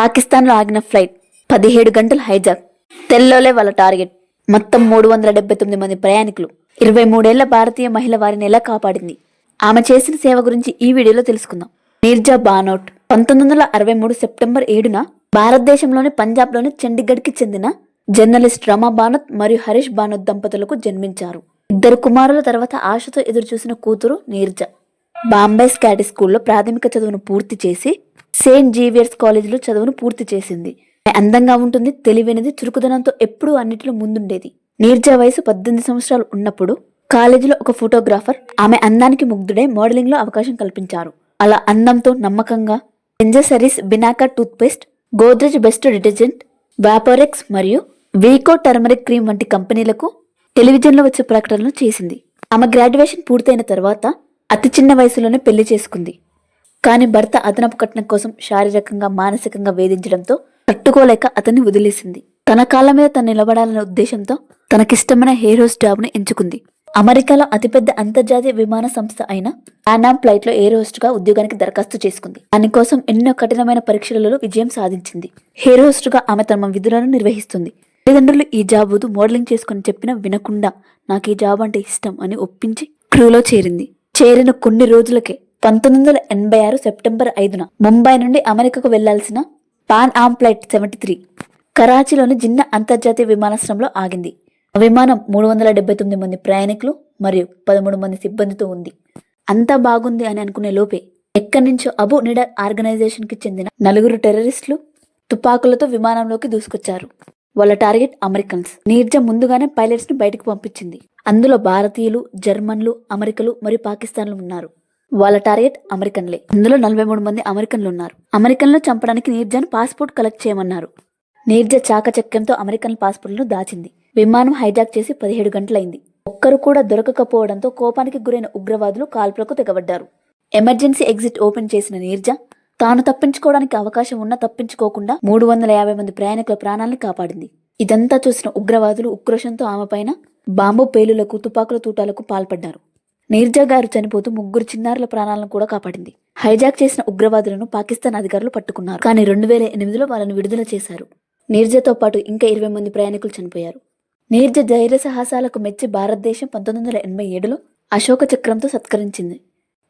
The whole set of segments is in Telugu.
పాకిస్తాన్లో ఆగిన ఫ్లైట్ పదిహేడు గంటలు హైజాక్. తెల్లోలే వాళ్ళ టార్గెట్. మొత్తం మూడు వందల డెబ్బై తొమ్మిది మంది ప్రయాణికులు. ఇరవై మూడేళ్ళ భారతీయ మహిళ వారిని ఎలా కాపాడింది? ఆమె చేసిన సేవ గురించి ఈ వీడియోలో తెలుసుకుందాం. నీర్జా బానోట్ పంతొమ్మిది వందల అరవై మూడు సెప్టెంబర్ ఏడున భారతదేశంలోని పంజాబ్లోని చండీగఢ్కి చెందిన జర్నలిస్ట్ రమా బానోత్ మరియు హరీష్ బానోత్ దంపతులకు జన్మించారు. ఇద్దరు కుమారుల తర్వాత ఆశతో ఎదురుచూసిన కూతురు నీర్జా. బాంబే స్కాటి స్కూల్లో ప్రాథమిక చదువును పూర్తి చేసి సెయింట్ జీవియర్స్ కాలేజీలో చదువును పూర్తి చేసింది. ఆమె అందంగా ఉంటుంది తెలివైనది చురుకుదనంతో ఎప్పుడూ అన్నిటిలో ముందుండేది. నీర్జా వయసు పద్దెనిమిది సంవత్సరాలు ఉన్నప్పుడు కాలేజీలో ఒక ఫోటోగ్రాఫర్ ఆమె అందానికి ముగ్ధుడై మోడలింగ్లో అవకాశం కల్పించారు. అలా అందంతో నమ్మకంగా ఎంజసరీస్ Binaca toothpaste Godrej best detergent Vaporex మరియు వీకో టర్మరిక్ క్రీమ్ వంటి కంపెనీలకు టెలివిజన్లో వచ్చే ప్రకటనలు చేసింది. ఆమె గ్రాడ్యుయేషన్ పూర్తయిన తర్వాత అతి చిన్న వయసులోనే పెళ్ళి చేసుకుంది. కానీ భర్త అదనపు కట్నం కోసం శారీరకంగా మానసికంగా వేధించడంతో తట్టుకోలేక అతన్ని వదిలేసింది. తన కాళ్ళ మీద తను నిలబడాలనే ఉద్దేశంతో తనకిష్టమైన హెయిర్ హోస్ట్ జాబ్ను ఎంచుకుంది. అమెరికాలో అతిపెద్ద అంతర్జాతీయ విమాన సంస్థ అయిన పానామ్ ఫ్లైట్లో ఎయిర్ హోస్ట్గా ఉద్యోగానికి దరఖాస్తు చేసుకుంది. దానికోసం ఎన్నో కఠినమైన పరీక్షలలో విజయం సాధించింది. హెయిర్ హోస్ట్గా ఆమె తమ విధులను నిర్వహిస్తుంది. తల్లిదండ్రులు ఈ జాబ్ వద్దు మోడలింగ్ చేసుకుని చెప్పినా వినకుండా నాకు ఈ జాబ్ అంటే ఇష్టం అని ఒప్పించి క్రూలో చేరింది. చేరిన కొన్ని రోజులకే పంతొమ్మిది వందల ఎనభై ఆరు సెప్టెంబర్ ఐదున ముంబై నుండి అమెరికాకు వెళ్ళాల్సిన Pan Am flight seventy three కరాచీలోని Jinnah అంతర్జాతీయ విమానాశ్రయంలో ఆగింది. విమానం మూడు వందల డెబ్బై తొమ్మిది మంది ప్రయాణికులు మరియు పదమూడు మంది సిబ్బందితో ఉంది. అంతా బాగుంది అని అనుకునే లోపే ఎక్కడి నుంచో అబు నిడర్ ఆర్గనైజేషన్కి చెందిన నలుగురు టెర్రరిస్టులు తుపాకులతో విమానంలోకి దూసుకొచ్చారు. వాళ్ళ టార్గెట్ అమెరికన్స్. నీర్జా ముందుగానే పైలట్స్ని బయటకు పంపించింది. అందులో భారతీయులు జర్మన్లు అమెరికలు మరియు పాకిస్తాన్లు ఉన్నారు. వాళ్ళ టార్గెట్ అమెరికన్లే. అందులో నలభై మూడు మంది అమెరికన్లు ఉన్నారు అమెరికన్లు చంపడానికి నీర్జాను పాస్పోర్ట్ కలెక్ట్ చేయమన్నారు. నీర్జా చాకచక్యంతో అమెరికన్ పాస్పోర్ట్లను దాచింది. విమానం హైజాక్ చేసి పదిహేడు గంటలైంది. ఒక్కరు కూడా దొరకకపోవడంతో కోపానికి గురైన ఉగ్రవాదులు కాల్పులకు తెగబడ్డారు. ఎమర్జెన్సీ ఎగ్జిట్ ఓపెన్ చేసిన నీర్జా తాను తప్పించుకోవడానికి అవకాశం ఉన్నా తప్పించుకోకుండా మూడు వందల యాభై మంది ప్రయాణికుల ప్రాణాలను కాపాడింది. ఇదంతా చూసిన ఉగ్రవాదులు ఉక్రోషంతో ఆమె పైన బాంబు పేలులకు తుపాకుల తూటాలకు పాల్పడ్డారు. నీర్జా గారు చనిపోతూ ముగ్గురు చిన్నారుల ప్రాణాలను కూడా కాపాడింది. హైజాక్ చేసిన ఉగ్రవాదులను పాకిస్తాన్ అధికారులు పట్టుకున్నారు. కానీ రెండు వేల ఎనిమిదిలో వాళ్ళను విడుదల చేశారు. నీర్జాతో పాటు ఇంకా ఇరవై మంది ప్రయాణికులు చనిపోయారు. నీర్జ ధైర్య సాహసాలకు మెచ్చి భారతదేశం పంతొమ్మిది వందల ఎనభై ఏడులో అశోక చక్రంతో సత్కరించింది.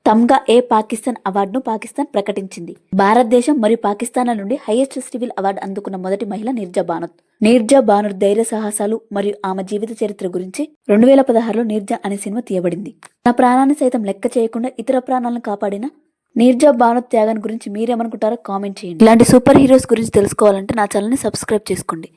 తమ్గా ఏ పాకిస్తాన్ అవార్డును పాకిస్తాన్ ప్రకటించింది. భారతదేశం మరియు పాకిస్తాన్ల నుండి హైయెస్ట్ సివిల్ అవార్డు అందుకున్న మొదటి మహిళ నీర్జా బానోత్ నీర్జా బానుర్ ధైర్య సాహసాలు మరియు ఆమె జీవిత చరిత్ర గురించి రెండు వేల పదహారులో నీర్జా అనే సినిమా తీయబడింది. నా ప్రాణాన్ని సైతం లెక్క చేయకుండా ఇతర ప్రాణాలను కాపాడిన నీర్జా బానోత్ త్యాగాన్ని గురించి మీరేమనుకుంటారో కామెంట్ చేయండి. ఇలాంటి సూపర్ హీరోస్ గురించి తెలుసుకోవాలంటే నా ఛానల్ని సబ్స్క్రైబ్ చేసుకోండి.